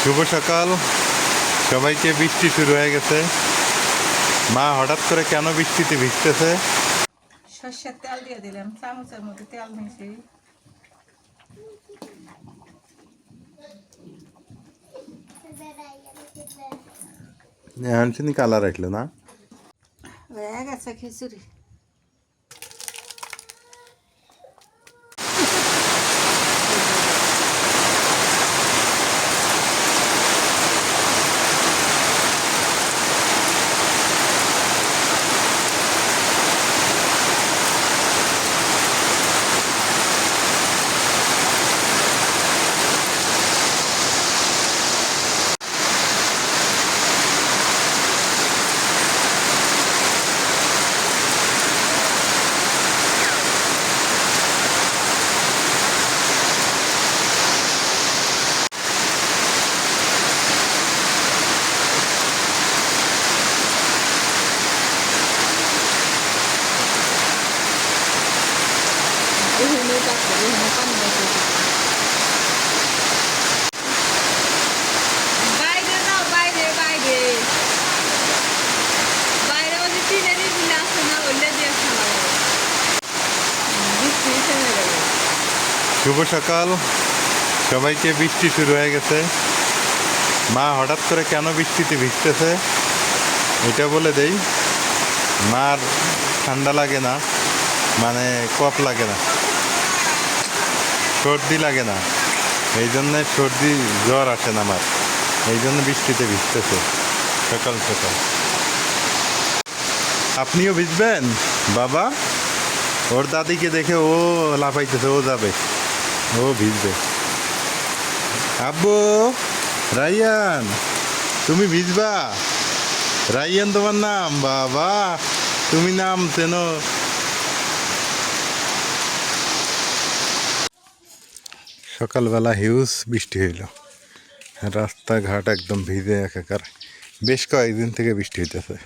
শুভ সকাল। সবাইকে বৃষ্টি শুরু হয়ে গেছে। মা হঠাৎ করে কেন বৃষ্টিতে ভিজতেছে? সর্ষের তেল দিয়ে দিলাম চামচের মধ্যে তেল শুনি কালার আসলো না? হয়ে গেছে খিচুড়ি এখানে তারপরে এখানে পানি বসে বাইরে নাও বাইরে বাইরে বাইরে ওই টিনের ইগুলো আছে না ওইলে দিয়ে খাওয়া বৃষ্টি থেমে গেল শুভ সকাল। সবাইকে বৃষ্টি শুরু হয়ে গেছে। মা হঠাৎ করে কেন বৃষ্টিতে ভিজতেছে? এটা বলে দেই, মার ঠান্ডা লাগে না মানে কফ লাগে না, সর্দি লাগে না। এই জন্য সর্দি জ্বর আসে না আমার এই জন্য বৃষ্টিতে ভিজতেছে, সকাল সকাল। আপনিও ভিজবেন? বাবা, ওর দাদিকে দেখে ও লাফাইতেছে, ও যাবে। ও ভিজবে। আব্বু, রাইয়ান, তুমি ভিজবা? রাইয়ান তোমার নাম? বাবা, তুমি নাম চেন। সকালবেলা হিউজ বৃষ্টি হইল। রাস্তাঘাট একদম ভিজে একাকার বেশ কয়েকদিন থেকে বৃষ্টি হইতেছে।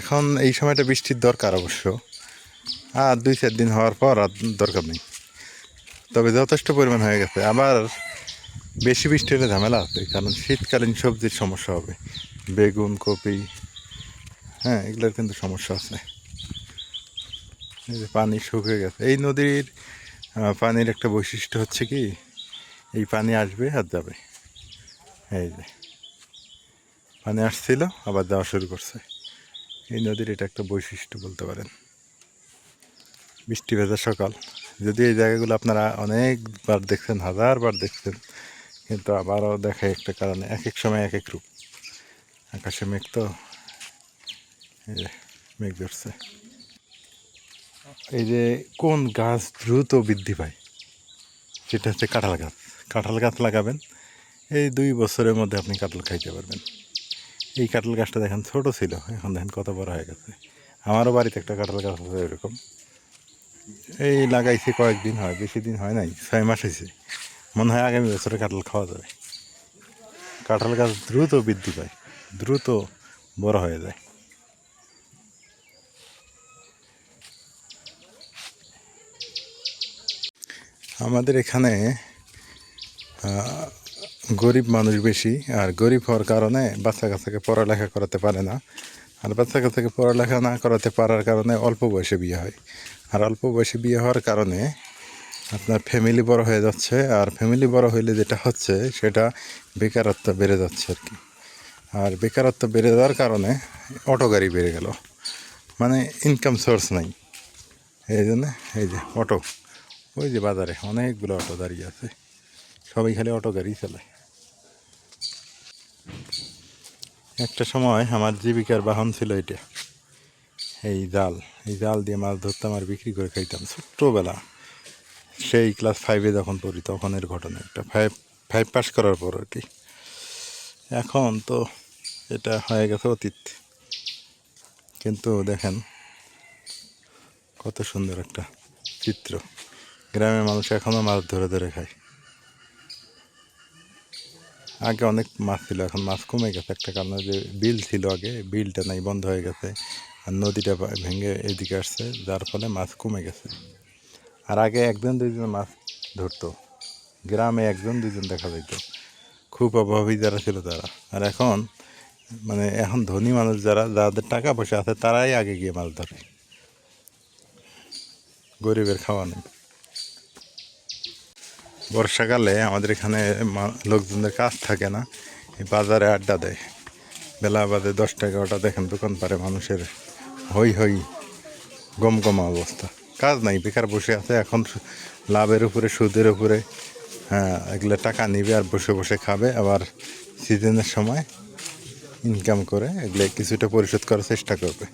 এখন এই সময়টা বৃষ্টির দরকার অবশ্য। আর দুই, চার দিন হওয়ার পর আর দরকার নেই। তবে যথেষ্ট পরিমাণ হয়ে গেছে। আবার বেশি বৃষ্টি হলে ঝামেলা আছে, কারণ শীতকালীন সবজির সমস্যা হবে। বেগুন, কপি হ্যাঁ এগুলোর কিন্তু সমস্যা আছে। এই যে পানি শুকিয়ে গেছে। এই নদীর পানির একটা বৈশিষ্ট্য হচ্ছে কি, এই পানি আসবে আর যাবে। এই যে পানি আসছিল, আবার যাওয়া শুরু করছে। এই নদীর এটা একটা বৈশিষ্ট্য বলতে পারেন। বৃষ্টি ভেজা সকাল। যদি এই জায়গাগুলো আপনারা অনেকবার দেখছেন, হাজারবার দেখছেন, কিন্তু আবারও দেখায় একটা কারণে এক এক সময় এক এক রূপ। আকাশে মেঘ তো মেঘ ধরছে। এই যে কোন গাছ দ্রুত বৃদ্ধি পায়? সেটা হচ্ছে কাঁঠাল গাছ। কাঁঠাল গাছ লাগাবেন, এই দুই বছরের মধ্যে আপনি কাঁঠাল খাইতে পারবেন। এই কাঁঠাল গাছটা দেখেন ছোট ছিল, এখন দেখেন কত বড় হয়ে গেছে। আমারও বাড়িতে একটা কাঁঠাল গাছ আছে এরকম এই লাগাইছে কয়েকদিন হয়, বেশি দিন হয় নাই, ছয় মাস হয়েছে মনে হয় আগামী বছরে কাঁঠাল খাওয়া যাবে। কাঁঠাল গাছ দ্রুত বৃদ্ধি পায়, দ্রুত বড় হয়ে যায়। আমাদের এখানে গরিব মানুষ বেশি, আর গরিব হওয়ার কারণে বাচ্চা কাচ্চাকে পড়ালেখা করাতে পারে না। আর বাচ্চা কাচ্চাকে পড়ালেখা না করাতে পারার কারণে অল্প বয়সে বিয়ে হয়। আর অল্প বয়সে বিয়ে হওয়ার কারণে আপনার ফ্যামিলি বড় হয়ে যাচ্ছে। আর ফ্যামিলি বড় হইলে যেটা হচ্ছে, সেটা বেকারত্ব বেড়ে যাচ্ছে আর কি। আর বেকারত্ব বেড়ে যাওয়ার কারণে অটো গাড়ি বেড়ে গেল। মানে ইনকাম সোর্স নাই। এই জন্য, এই যে অটো ওই যে বাজারে অনেকগুলো অটো দাঁড়িয়ে আছে। সবাই খালি অটো গাড়ি চালায়। একটা সময় আমার জীবিকার বাহন ছিল এটা এই জাল এই জাল দিয়ে মাছ ধরতাম আর বিক্রি করে খাইতাম। ছোট্টবেলা, সেই ক্লাস ফাইভে যখন পড়ি, তখনের ঘটনা একটা। ফাইভ ফাইভ পাস করার পর আর কি। এখন তো এটা হয়ে গেছে অতীত। কিন্তু দেখেন, কত সুন্দর একটা চিত্র। গ্রামের মানুষ এখনও মাছ ধরে ধরে খায়। আগে অনেক মাছ ছিল, এখন মাছ কমে গেছে। একটা কারণে যে বিল ছিল আগে, বিলটা নাই, বন্ধ হয়ে গেছে। আর নদীটা ভেঙে এদিকে আসছে, যার ফলে মাছ কমে গেছে। আর আগে একজন দুইদিন মাছ ধরতো। গ্রামে একজন দুজন দেখা যেত খুব অভাবী যারা ছিল তারা। আর এখন মানে এখন ধনী মানুষ যারা, যাদের টাকা পয়সা আছে, তারাই আগে গিয়ে মাছ ধরে। গরিবের খাওয়া নেই। বর্ষাকালে আমাদের এখানে লোকজনদের কাজ থাকে না। বাজারে আড্ডা দেয়। বেলা বাদে দশটা এগারোটা, দেখেন দোকান পারে মানুষের হই হই গমগমা অবস্থা কাজ নাই বেকার বসে আছে, এখন লাভের উপরে, সুদের উপরে। হ্যাঁ এগুলো টাকা নিবে আর বসে বসে খাবে। আবার সিজনের সময় ইনকাম করে, এগুলো কিছুটা পরিশোধ করার চেষ্টা করবে।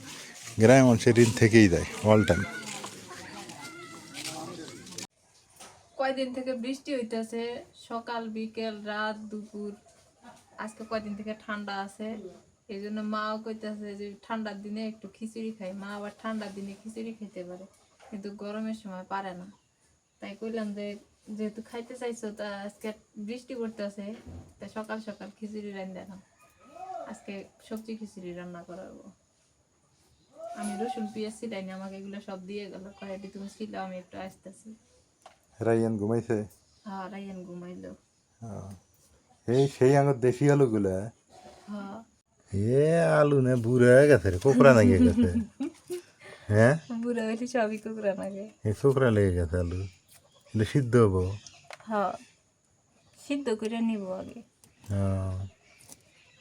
গ্রামের মানুষের ঋণ থেকেই যায় অল টাইম কয়দিন থেকে বৃষ্টি হইতেছে? সকাল, বিকেল, রাত, দুপুর। আজকে কয়দিন থেকে ঠান্ডা আছে? এই জন্য মাও কইতেছে যে ঠান্ডার দিনে একটু খিচুড়ি খাই। মা আবার ঠান্ডার দিনে খিচুড়ি খেতে পারে কিন্তু গরমের সময় পারে না। তাই কইলাম যে যেহেতু খাইতে চাইছো তা আজকে বৃষ্টি পড়তেছে তাই সকাল সকাল খিচুড়ি রান্না দাও আজকে সবজি খিচুড়ি রান্না করাবো। আমি রসুন পেঁয়াজ ছিলাইনি আমাকে এগুলো সব দিয়ে গেল। কয়েকটি তুমি ছিল আমি একটু আসতেছি। রাইয়ান ঘুমাইছে? হ্যাঁ রায়ান ঘুমাইলো। হ্যাঁ। এই সেই আঙুর দেশি আলুগুলো? হ্যাঁ। এ আলু না বুড়ো হয়ে গেছে রে কোকড়া লেগে গেছে। হ্যাঁ? বুড়া হইলে সবই কুকুরা লাগে। এই কোকড়া লেগে গেছে আলু। এটা সিদ্ধ হব? হ্যাঁ। সিদ্ধ করে নিব আগে। হ্যাঁ।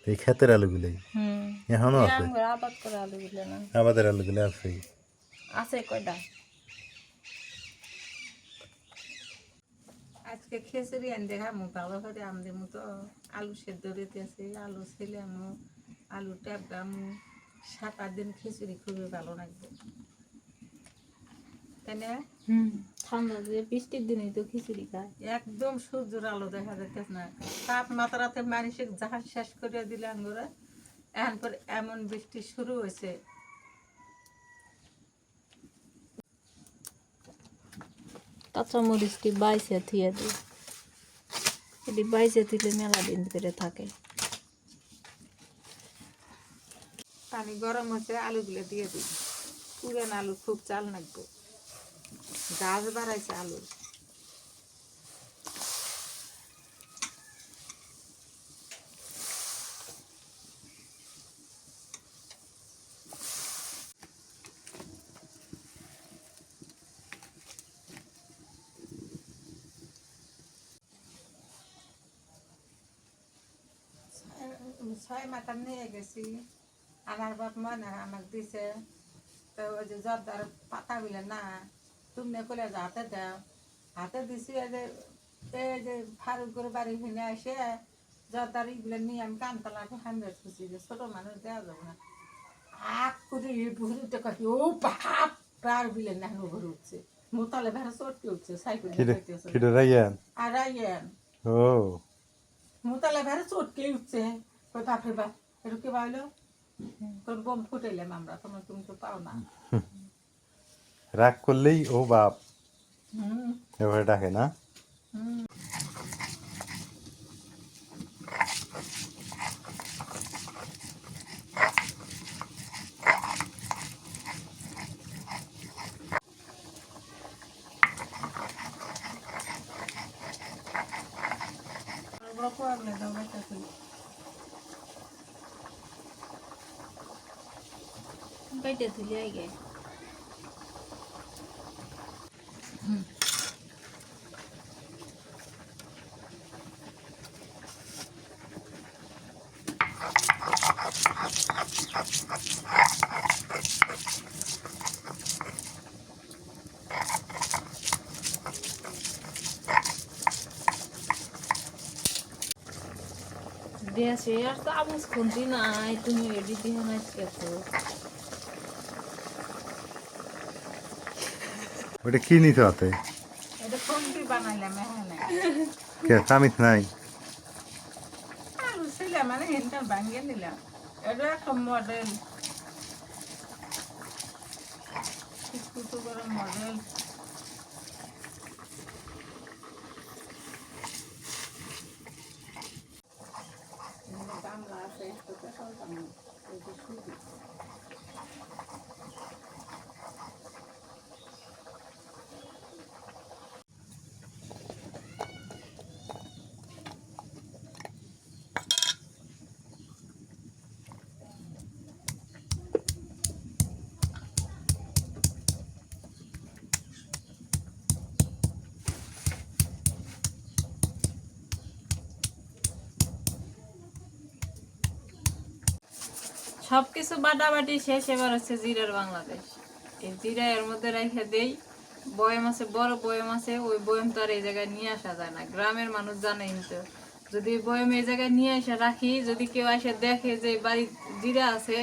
এই ক্ষেতের আলুগুলোই হুম। এখনও আছে? আমরা আবাদ করে আলু গুলো না। আমাদের আলুগুলো আছে? আছে কয়টা? আজকে খিচুড়ি আন দেখা মু ভালো করে আমদে মতো আলু সেদ্ধ দিতেছি আলু ছিলে আমু আলু সাত আট দিন খিচুড়ি খুবই ভালো লাগবে। তাই না? ঠান্ডা যে বৃষ্টির দিনেই তো খিচুড়ি খায়। একদম সূর্যের আলো দেখা যাইতেছে না। তাপমাত্রাতে মানুষের জাহাজ শেষ করে দিলে আঙ্গুরা এখন পর এমন বৃষ্টি শুরু হয়েছে। কাঁচা মরিচটি বাইসে থিয়ে দিই। এটি বাইসে দিলে মেলা দিন করে থাকে। পানি গরম হচ্ছে আলুগুলো দিয়ে দিই। পুরান আলু খুব চাল নাকবো গাছ বাড়াইছে আলু। ছয় মাথা নিয়ে গেছি। আমার বাপ মা মনে আমাকে দিছে। তো ওই যে জর্দার পাতা বিলে না তুমি কলে যে হাতে দাও। হাতে দিছি এই যে এই যে ফারুকের বাড়ি কিনে এসে জর্দার ইগুলো নিয়ে আমি কানতলাকে হামবে খুশি যে ছোট মানুষ দেওয়া যাবে না। আক করে ভুরুতে কাটি ও বাপ প্রার বিলে না ভরে উঠছে। মোতালে ভেড়া চটকে উঠছে সাইকেল আর আইয়েন ও। মুতালে ভেড়া চটকে উঠছে। ওই বাপরে বাপ এটা কি পাইলো তোর বোম ফুটাইলাম আমরা তোমার তুমি তো পাও না। রাগ করলেই ও বাপ। এভাবে ডাকে না হুম বড় কোয়াগলে দাও বেটা তুই বাইটে তুলে আগে দেশে আর চামচ খুন্তি নাই তুমি এডি দিয়ে নাচকে তো ওটা কি নিতে হাতে এটা ফোনটি বানাইলাম এখানে কে চামিচ নাই আলু ছিল মানে হেনটা ভাঙিয়ে নিলাম এটা একটা মডেল কত বড় মডেল গামলা আছে একটু পেশাল গামলা এই যে শুধু সবকিছু বাটাবাটি শেষ, এবার হচ্ছে জিরার বাংলাদেশ। এই জিরা এর মধ্যে রেখে দেই, বয়ম আছে, বড় বয়ম আছে, ওই বয়ম তো আর এই জায়গায় নিয়ে আসা যায় না। গ্রামের মানুষ জানেই তো। যদি বয়ম এই জায়গায় নিয়ে এসে রাখি, যদি কেউ এসে দেখে যে বাড়ি জিরা আছে,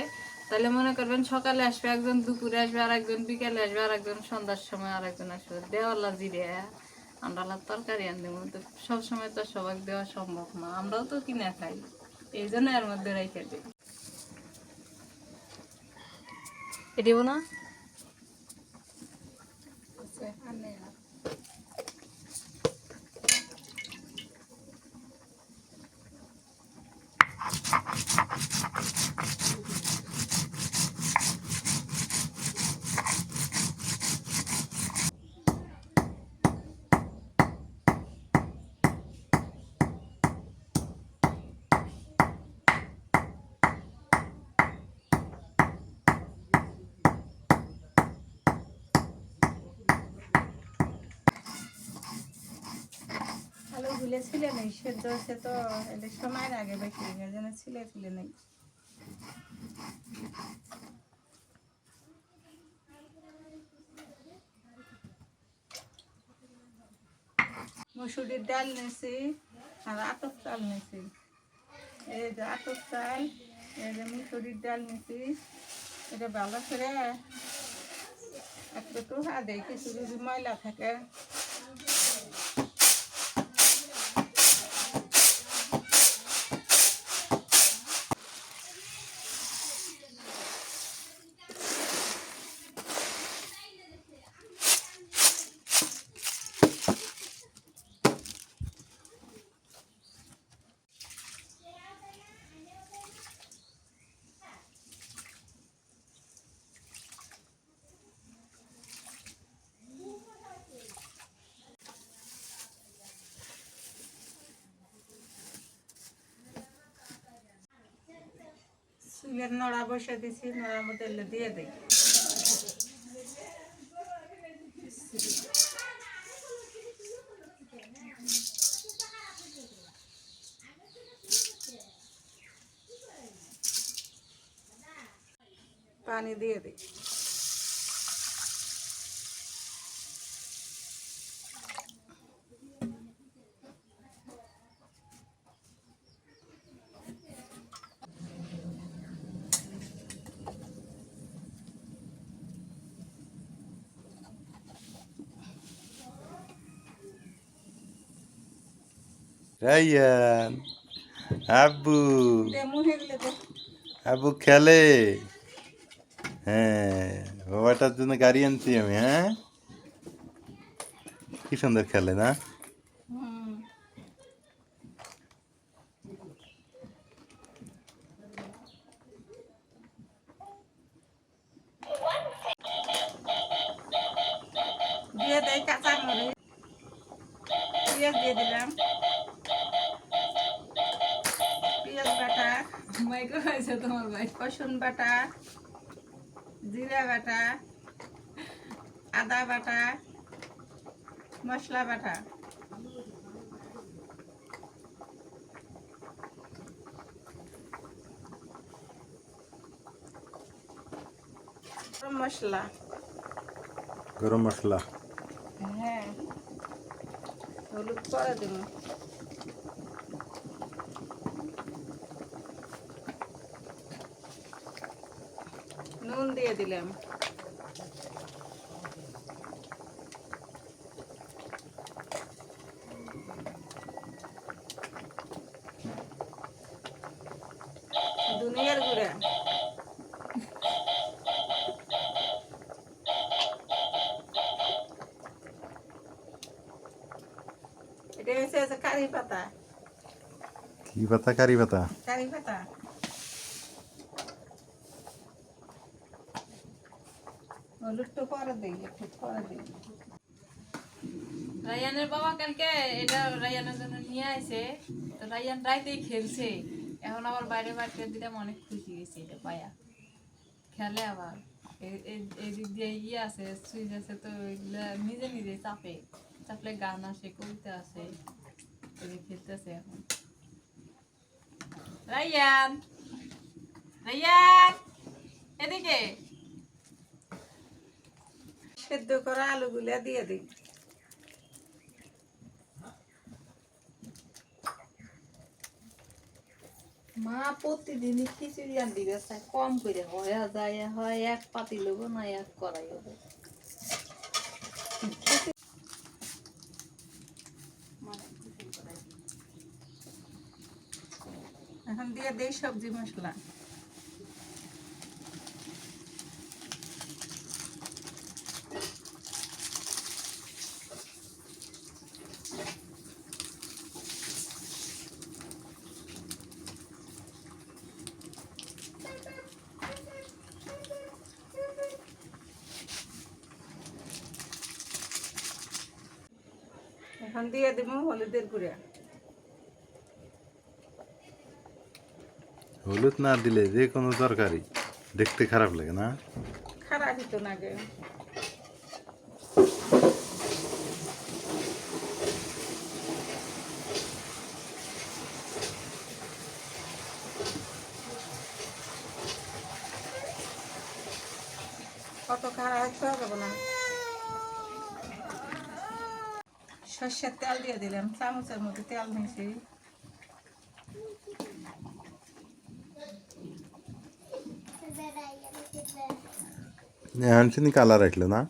তাহলে মনে করবেন সকালে আসবে, একজন দুপুরে আসবে আর একজন বিকেলে আসবে আর একজন সন্ধ্যার সময় আর একজন আসবে। দেওয়ালা জিরে আমরা তরকারি আনতে তো সবসময় তো সবাই দেওয়া সম্ভব না। আমরাও তো কিনে খাই। এই জন্য এর মধ্যে রেখে দিই। দিব না? গুলে ছিলে নেই সেদ্ধ হচ্ছে তো, এলে সময়ের আগে বেশি এর জন্য ছিলে ছিলে নেই। মসুরির ডাল নিয়েছি আর আটক চাল নিয়েছি এই যে আটক চাল, এই যে মুসুরির ডাল নিয়েছি এটা ভালো করে একটু তো হাতে কিছু যদি ময়লা থাকে। চুলের নড়া বসে দিছি নড়ার মধ্যে দিয়ে দিই। পানি দিয়ে দিই। রাইয়ান আব্বু। আব্বু খেলে? হ্যাঁ বাবাটার জন্য গাড়ি আনছি আমি হ্যাঁ? কি সুন্দর খেলে না? বাটা হয়েছে তোমার ভাই রসুন বাটা জিরা বাটা আদা বাটা মশলা বাটা। গরম মশলা। গরম মশলা। হ্যাঁ হলুদ করে দেব। নুন দিয়ে দিলাম। দুনিয়ার গুঁড়া। এটা হচ্ছে কারি পাতা। কি পাতা? কারি পাতা। কারি পাতা। হলুদটা পরে দিই একটু পরে দিই। রায়ানের বাবা কালকে এটা রায়ানের জন্য নিয়ে আসে তো রায়ান রাইতেই খেলছে। এখন আবার বাইরে বাইরে দিলাম, অনেক খুশি গেছে এটা পায়া। খেলে আবার। এদিক দিয়ে ইয়ে আছে, সুইচ আছে, তো এগুলা নিজে নিজে চাপে। চাপলে গান আসে, কবিতা আসে এদিকে খেলতেছে এখন। রায়ান! রাইয়ান এদিকে! সেদ্ধ করা আলুগুলা দিয়ে দিই। মা প্রতিদিনই খিচুড়ি আনবি বেসায় কম করে হয় যায় হয় এক পাতি লোক না এক করাই হবে এখন দিয়ে দিই সবজি মশলা। এখন দিয়ে দিব হলুদের গুঁড়া। হলুদ না দিলে যে কোনো তরকারি দেখতে খারাপ লাগে না। খারাপই তো লাগে কত খারাপ হচ্ছে হবে না সর্ষের তেল দিয়ে দিলাম চামচের মধ্যে তেল নিয়েছি এখন চিনি কালার আসলো না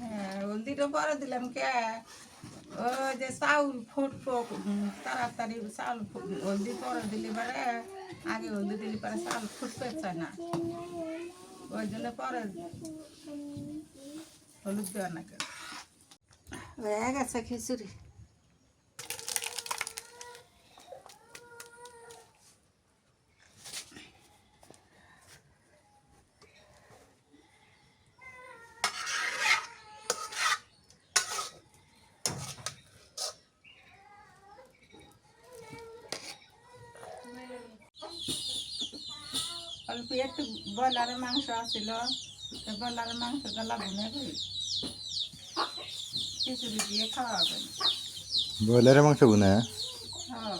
হ্যাঁ হলদিটা পরে দিলাম কে ও যে চাউল ফুটবো উম, তাড়াতাড়ি চাউল ফুট- হলদি পরে দিলে পরে আগে হলদি দিলে পরে চাউল ফুটতে চায় না ওই জন্য পরে হলুদ দেওয়া না কেন হয়ে গেছে খিচুড়ি। অল্প একটু ব্রয়লারের মাংস আছিল তো ব্রয়লারের মাংসটা লাগুনে করি খিচুড়ি দিয়ে খাওয়া হবে ব্রয়লারের মাংস বুনে? হ্যাঁ।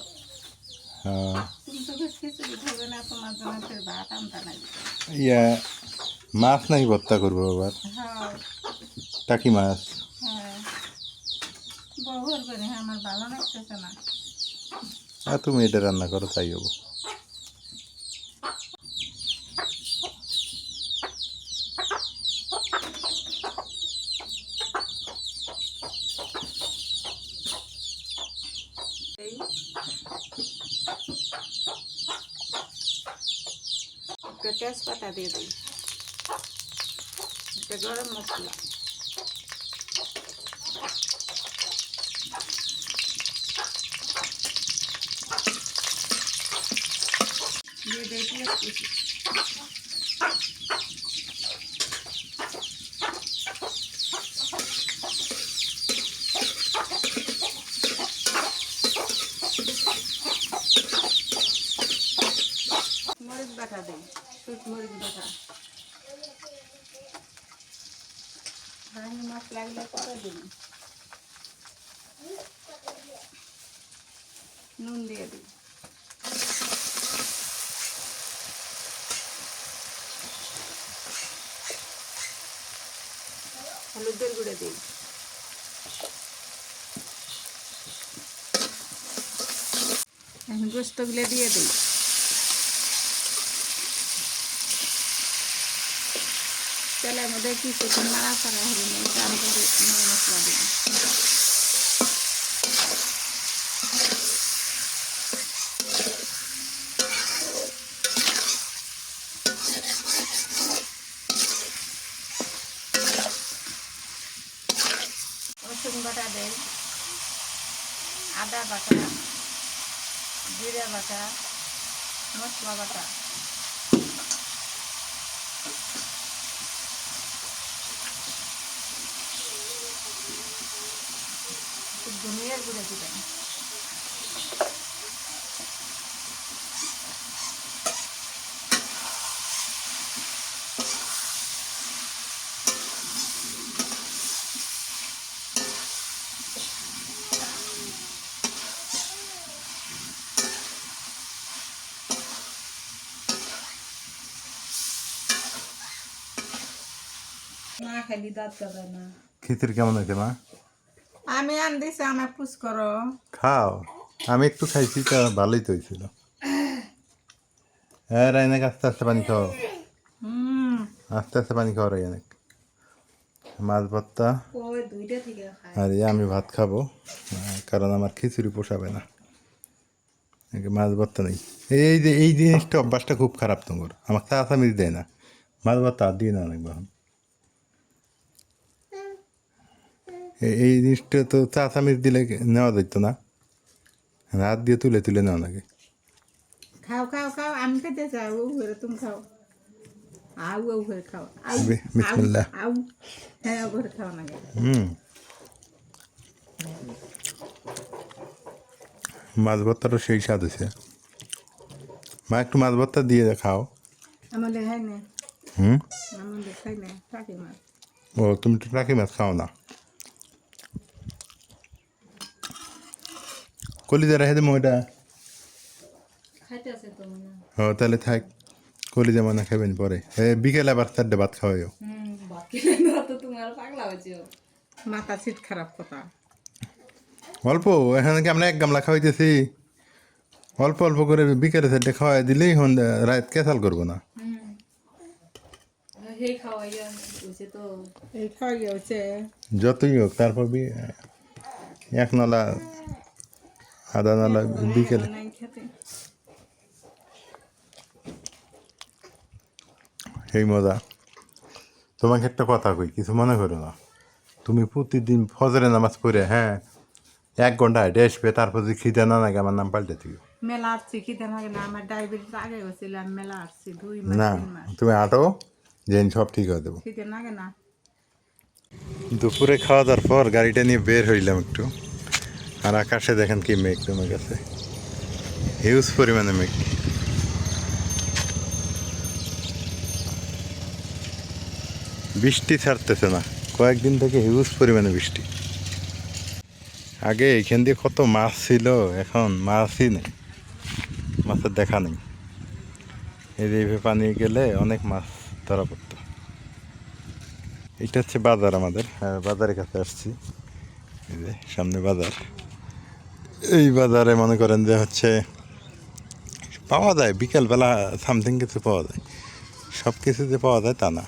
হ্যাঁ। ইয়া মাছ নাই ভর্তা করব আবার? টাকি মাছ? হ্যাঁ। আর তুমি এটা রান্না করো তাই হব এই একটা তেজপাতা দিয়ে দিই একটা গরম মশলা দিয়ে দিই পেঁয়াজ কুচি মরিচ বাটা দিই শুট মরিচ বাটা হাঁড়ি মশলা এগুলো করে দিন নুন দিয়ে দিই হলুদের গুঁড়ো দিই এখন গোস্তগুলো দিয়ে দিই। তেলের মধ্যে কিছুক্ষণ নাড়াচাড়া নেই তারপরে মশলা দিই রসুন বাটা দেয় আদা বাটা জিরা বাটা মশলা বাটা ধনিয়ার দিবেন। খাইলি দাঁত না। খিচুড়ি কেমন হয়েছে মা? আমি আন দিছি আমার পুষ করো। খাও। আমি একটু খাইছি তা ভালোই তো হয়েছিল। হ্যাঁ রাইনাক আস্তে আস্তে পানি খাও। আস্তে আস্তে পানি খাও রাইনাক। মাছ ভর্তা। খায় আর এই আমি ভাত খাব কারণ আমার খিচুড়ি পোষাবে না। মাছ ভর্তা নেই। এই যে এই জিনিসটা অভ্যাসটা খুব খারাপ তোমার। আমাকে চা চামিচ দেয় না। মাছ ভর্তা আর দিয়ে না অনেক বাহন এই জিনিসটা তো চা চামিচ দিলে নেওয়া যেত না। হাত দিয়ে তুলে তুলে নেওয়া লাগে। খাও খাও খাও আমি খেতে চাও ঘরে তুমি খাও। আউ ও ঘরে খাও। বিসমিল্লাহ। আউ, আউ হ্যাঁ ঘরে খাও না হুম। মাছ ভর্তাটা সেই স্বাদ হয়েছে মা একটু মাছ ভর্তা দিয়ে খাও আমাদের খাই না হুম? ও তুমি তো টাকি মাছ খাও না। কলিজা রেখে দেবো ওইটা খাইতে আছে তো মনে। হয়। ও তাহলে থাক কলিজা মনে খাবেন পরে। এ বিকেলে আবার চারটে ভাত খাওয়াইও। মাথা সিট খারাপ কথা। অল্প এখানে কি আমরা এক গামলা খাওয়াইতেছি? অল্প অল্প করে বিকেলে চারটে খাওয়াই দিলেই হন রাত কেসাল করব না। যতই হোক তারপর এক নালা আধা নালা বিকেলে। নাই খেতে। সেই মজা। তোমাকে একটা কথা কই কিছু মনে করো না। তুমি প্রতিদিন ফজরে নামাজ পড়ে হ্যাঁ এক ঘণ্টা হেঁটে আসবে তারপর যদি খিদে না লাগে আমার নাম পাল্টে দিও। মেলা আসছি খেতে লাগে না আমার ডায়াবেটিস আগে হয়েছিল আমি মেলা আসছি দুই মাস না তুমি আটো জেন সব ঠিক হয়ে দেবো খেতে লাগে না। দুপুরে খাওয়া দাওয়ার পর গাড়িটা নিয়ে বের হইলাম একটু। আর আকাশে দেখেন কি মেঘ জমে গেছে। হিউজ পরিমাণে মেঘ। বৃষ্টি ছাড়তেছে না। কয়েকদিন থেকে হিউজ পরিমাণে বৃষ্টি। আগে এখান দিয়ে কত মাছ ছিল, এখন মাছই নেই। মাছের দেখা নেই। এই যে পানি গেলে অনেক মাছ ধরা পড়তো। এটা হচ্ছে বাজার আমাদের। হ্যাঁ বাজারের কাছে আসছি। এই যে সামনে বাজার। এই বাজারে মনে করেন যে হচ্ছে পাওয়া যায়, বিকেলবেলা সামথিং কিছু পাওয়া যায়। সব কিছু যে পাওয়া যায় তা না।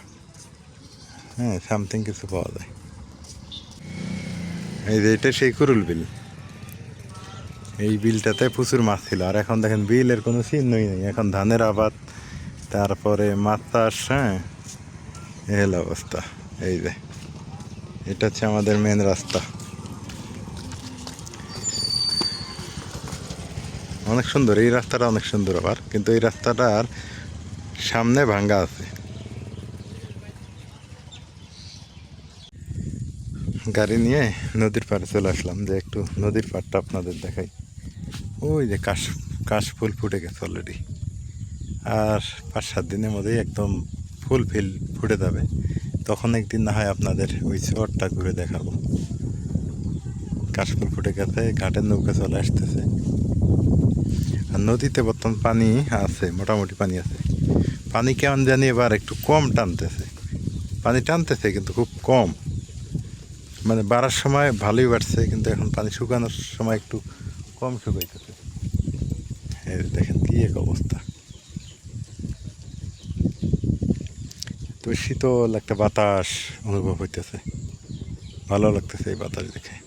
হ্যাঁ সামথিং কিছু পাওয়া যায়। এই যে এটা সেই কুরুল বিল। এই বিলটাতে প্রচুর মাছ ছিল। আর এখন দেখেন বিলের কোনো চিহ্নই নেই। এখন ধানের আবাদ, তারপরে মাছ চাষ হ্যাঁ এই হলো অবস্থা। এই যে, এটা হচ্ছে আমাদের মেন রাস্তা। অনেক সুন্দর, এই রাস্তাটা অনেক সুন্দর আবার, কিন্তু এই রাস্তাটার সামনে ভাঙ্গা আছে। গাড়ি নিয়ে নদীর পাড়ে চলে আসলাম, যে একটু নদীর পাড়টা আপনাদের দেখাই। ওই যে কাশ কাশ ফুল ফুটে গেছে অলরেডি আর পাঁচ সাত দিনের মধ্যেই একদম ফুল ফিল ফুটে যাবে। তখন একদিন না হয় আপনাদের ওই চরটা ঘুরে দেখাবো। কাশফুল ফুটে গেছে, ঘাটের নৌকা চলে আসতেছে। নদীতে বর্তমান পানি আছে, মোটামুটি পানি আছে। পানি কেমন জানি এবার একটু কম টানতেছে। পানি টানতেছে কিন্তু খুব কম। মানে বাড়ার সময় ভালোই বাড়ছে, কিন্তু এখন পানি শুকানোর সময় একটু কম শুকাইতেছে। দেখেন কি এক অবস্থা। তো শীতল একটা বাতাস অনুভব হইতেছে। ভালো লাগতেছে এই বাতাস দেখে।